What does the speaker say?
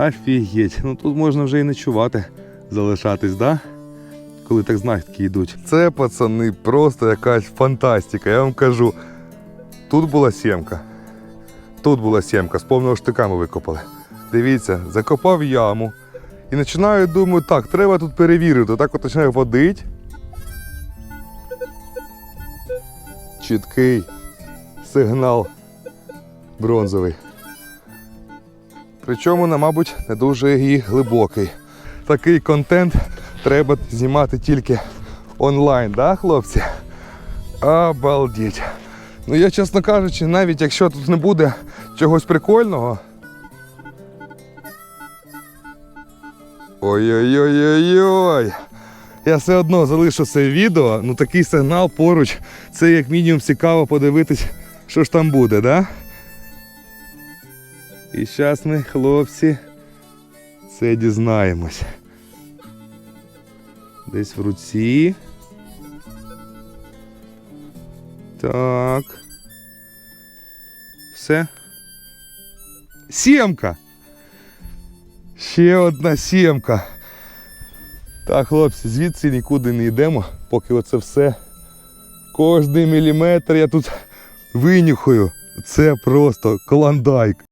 Офігеть. Ну тут можна вже і ночувати, залишатись, да? Коли так знахідки йдуть. Це, пацани, просто якась фантастика. Я вам кажу. Тут була сімка. Тут була сімка, з повного штика ми викопали. Дивіться, закопав яму. І починаю, думаю, так, треба тут перевірити. Так от починаю водить. Чіткий сигнал бронзовий. Причому, на, мабуть, не дуже і глибокий. Такий контент треба знімати тільки онлайн, да, хлопці? Обалдіть. Ну я, чесно кажучи, навіть якщо тут не буде чогось прикольного. Ой-ой-ой-ой-ой. Я все одно залишу це відео, ну такий сигнал поруч. Це як мінімум цікаво подивитись, що ж там буде, да? І зараз ми, хлопці, це дізнаємось. Десь в руці. Так. Все. Сімка. Ще одна сімка. Так, хлопці, звідси нікуди не йдемо, поки оце все. Кожний міліметр я тут винюхаю. Це просто клондайк.